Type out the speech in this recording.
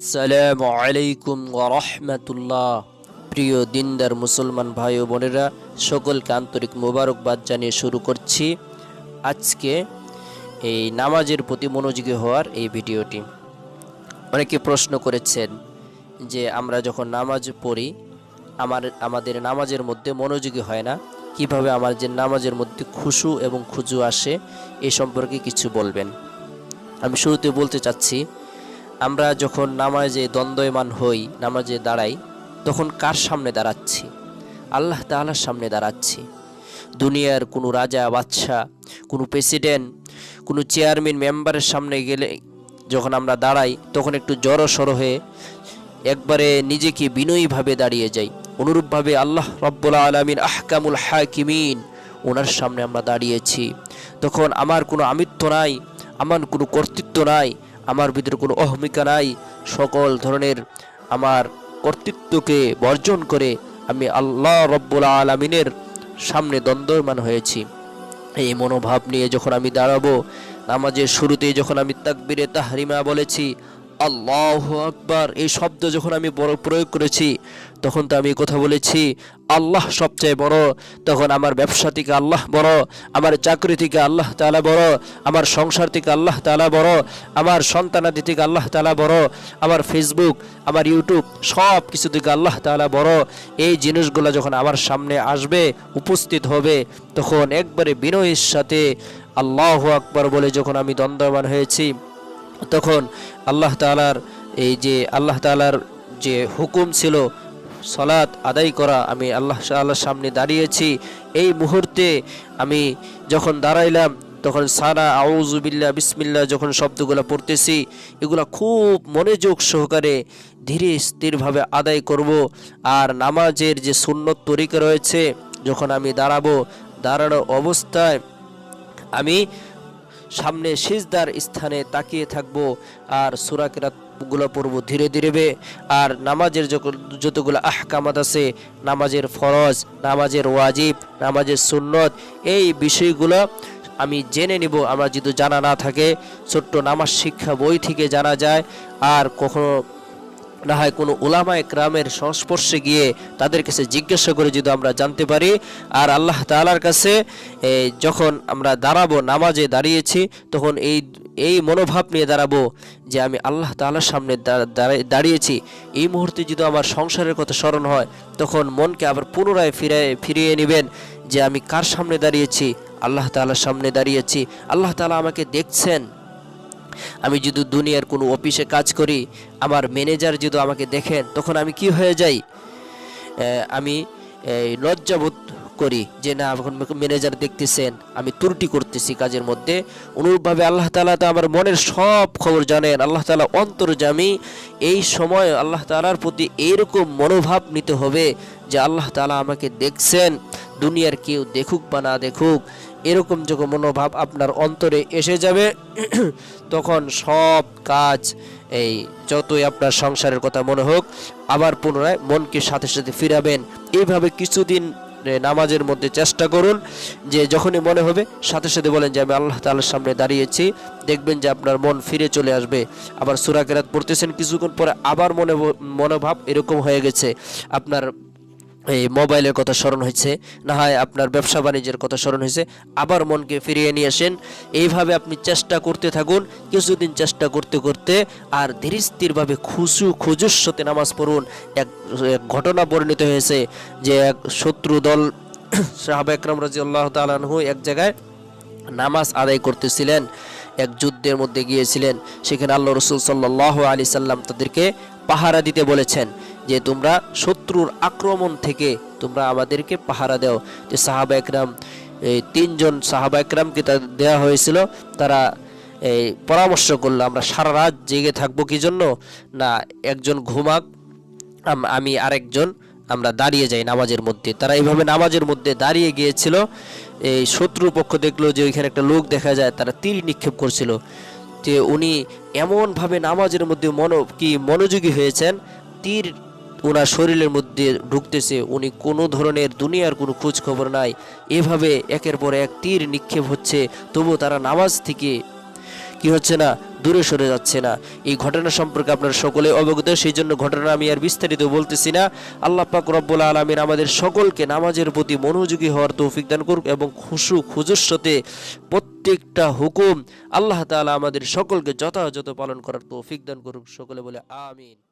আসসালামু আলাইকুম রহমতুল্লাহ। প্রিয় দিনদার মুসলমান ভাই ও বোনেরা, সকলকে আন্তরিক মোবারকবাদ জানিয়ে শুরু করছি আজকে এই নামাজের প্রতি মনোযোগী হওয়ার এই ভিডিওটি। অনেকে প্রশ্ন করেছেন যে আমরা যখন নামাজ পড়ি, আমার, আমাদের নামাজের মধ্যে মনোযোগী হয় না, কীভাবে আমার যে নামাজের মধ্যে খুশু এবং খুজু আসে এই সম্পর্কে কিছু বলবেন। আমি শুরুতে বলতে চাচ্ছি আমরা যখন নামাজে দ্বন্দ্বয়মান হই, নামাজে দাঁড়াই, তখন কার সামনে দাঁড়াচ্ছি? আল্লাহ তাআলার সামনে দাঁড়াচ্ছি। দুনিয়ার কোনো রাজা, বাদশাহ, কোনো প্রেসিডেন্ট, কোনো চেয়ারম্যান, মেম্বারের সামনে গেলে যখন আমরা দাঁড়াই, তখন একটু জড়ো সড়ো হয়ে একবারে নিজেকে বিনয়ীভাবে দাঁড়িয়ে যাই। অনুরূপভাবে আল্লাহ রব্বুল আলমিন আহকামুল হাকিমিন, ওনার সামনে আমরা দাঁড়িয়েছি। তখন আমার কোনো আমিত্ব নাই, আমার কোনো কর্তৃত্ব নাই আমার ভিতরে কোনো অহমিকা নাই। সকল ধরনের আমার কর্তৃত্বকে বর্জন করে আমি আল্লাহ রব্বুল আলমিনের সামনে দ্বন্দ্বমান হয়েছি। এই মনোভাব নিয়ে যখন আমি দাঁড়াবো, নামাজের শুরুতে যখন আমি তাকবিরে তাহরিমা বলেছি, আল্লাহ আকবার, এই শব্দ যখন আমি বড় প্রয়োগ করেছি তখন তো আমি কথা বলেছি, আল্লাহ সবচেয়ে বড়। তখন আমার ব্যবসা থেকে আল্লাহ বড়, আমার চাকরি থেকে আল্লাহ তালা বড়, আমার সংসার থেকে আল্লাহ তালা বড়, আমার সন্তানাদি থেকে আল্লাহ তালা বড়, আমার ফেসবুক আমার ইউটিউব সব কিছু থেকে আল্লাহ তালা বড়। এই জিনিসগুলো যখন আমার সামনে আসবে, উপস্থিত হবে, তখন একবারে বিনয়ের সাথে আল্লাহ আকবার বলে যখন আমি দ্বন্দ্বমান হয়েছি, তখন আল্লাহ তালার এই যে, আল্লাহ তালার যে হুকুম ছিল সলাৎ আদায় করা আমি আল্লাহ আল্লাহর সামনে দাঁড়িয়েছি। এই মুহূর্তে আমি যখন দাঁড়াইলাম, তখন সারা আউজুবিল্লা বিসমিল্লা যখন শব্দগুলো পড়তেছি, এগুলো খুব মনোযোগ সহকারে ধীরে স্থিরভাবে আদায় করব আর নামাজের যে সুন্নত তরিকা রয়েছে, যখন আমি দাঁড়াবো, দাঁড়ানো অবস্থায় আমি সামনে সিজদার স্থানে তাকিয়ে থাকব আর সুরাকেরাত গুলো পড়ব ধীরে ধীরে বে, আর নামাজের যত- যতগুলো আহকামাত আছে, নামাজের ফরজ, নামাজের ওয়াজিব, নামাজের সুন্নত, এই বিষয়গুলো আমি জেনে নিব, আমার যদি জানা না থাকে। ছোট্ট নামাজ শিক্ষা বই থেকে জানা যায়, আর কখনো না হয় কোনো উলামা একরামের সংস্পর্শে গিয়ে তাদের কাছে জিজ্ঞাসা করে যদি আমরা জানতে পারি। আর আল্লাহ তাআলার কাছে যখন আমরা দাঁড়াবো, নামাজে দাঁড়িয়েছি, তখন এই এই মনোভাব নিয়ে দাঁড়াবো যে আমি আল্লাহ তাআলার সামনে দাঁড়িয়েছি। এই মুহূর্তে যদি আমার সংসারের কথা স্মরণ হয়, তখন মনকে আবার পুনরায় ফিরে ফিরিয়ে নেবেন যে আমি কার সামনে দাঁড়িয়েছি? আল্লাহ তাআলার সামনে দাঁড়িয়েছি। আল্লাহ তাআলা আমাকে দেখছেন। আমি যদি দুনিয়ার কোনো অফিসে কাজ করি, আমার ম্যানেজার যদি আমাকে দেখেন, তখন আমি কি হয়ে যাই? আমি লজ্জাবোধ করি যে, না, এখন ম্যানেজার দেখতেছেন, আমি ত্রুটি করতেছি কাজের মধ্যে। অনুরূপভাবে আল্লাহ তালা তো আমার মনের সব খবর জানেন। আল্লাহ তালা অন্তর্জামী। এই সময় আল্লাহ তালার প্রতি এইরকম মনোভাব নিতে হবে যে, আল্লাহ তালা আমাকে দেখছেন, দুনিয়ার কেউ দেখুক বা না দেখুক। এরকম যখন মনোভাব আপনার অন্তরে এসে যাবে, তখন সব কাজ, এই যতই আপনার সংসারের কথা মনে হোক, আবার পুনরায় মনকে সাথে সাথে ফিরাবেন। এইভাবে কিছুদিন নামাজের মধ্যে চেষ্টা করুন যে যখনই মনে হবে সাথে সাথে বলেন যে আমি আল্লাহ তালের সামনে দাঁড়িয়েছি, দেখবেন যে আপনার মন ফিরে চলে আসবে। আবার সুরাকেরাত পড়তেছেন কিছুক্ষণ পরে আবার মনে মনোভাব এরকম হয়ে গেছে। আপনার এই মোবাইলের কথা স্মরণ হয়েছে, না হয় আপনার ব্যবসা বাণিজ্যের কথা স্মরণ হয়েছে, আবার মনকে ফিরিয়ে নিয়ে আসেন। এইভাবে আপনি চেষ্টা করতে থাকুন, কিছুদিন চেষ্টা করতে করতে আর ধীরে স্থিরভাবে খুশু খুজুস্বতে নামাজ পড়ুন। এক ঘটনা বর্ণিত হয়েছে যে এক শত্রু দল সাহাবা একরাম রাজি আল্লাহ তালানহু এক জায়গায় নামাজ আদায় করতেছিলেন, এক যুদ্ধের মধ্যে গিয়েছিলেন। সেখানে আল্লাহ রসুল সাল্লাহ আলি সাল্লাম তাদেরকে পাহারা দিতে বলেছেন। যে তোমরা শত্রুর আক্রমণ থেকে তোমরা আমাদেরকে পাহারা দাও। যে সাহাবা একরাম, এই তিনজন সাহাবা একরামকে তা দেওয়া হয়েছিল, তারা এই পরামর্শ করল, আমরা সারা রাত জেগে থাকব কি জন্য? না, একজন ঘুমাক আম- আরেকজন, আমরা দাঁড়িয়ে যাই নামাজের মধ্যে। তারা এইভাবে নামাজের মধ্যে দাঁড়িয়ে গিয়েছিল। এই শত্রুর পক্ষ দেখল যে ওইখানে একটা লোক দেখা যায়, তারা তীর নিক্ষেপ করছিল। যে উনি এমনভাবে নামাজের মধ্যে মনো কি মনোযোগী হয়েছেন, তীর ওনার শরীরের মধ্যে ঢুকতেছে, উনি কোনো ধরনের দুনিয়ার কোনো খোঁজ খবর নাই। এভাবে একের পর এক তীর নিক্ষেপ হচ্ছে তবু তারা নামাজ থেকে কি হচ্ছে না, দূরে সরে যাচ্ছে না। এই ঘটনা সম্পর্কে আপনারা সকলে অবগত সেই জন্য ঘটনা আমি আর বিস্তারিত বলতেছি না। আল্লাহ পাক রব্বুল আলমিন আমাদের সকলকে নামাজের প্রতি মনোযোগী হওয়ার তৌফিক দান করুক এবং খুশু খুজুর সাথে প্রত্যেকটা হুকুম আল্লাহ তাআলা আমাদের সকলকে যথাযথ পালন করার তৌফিক দান করুক। সকলে বলে আমিন।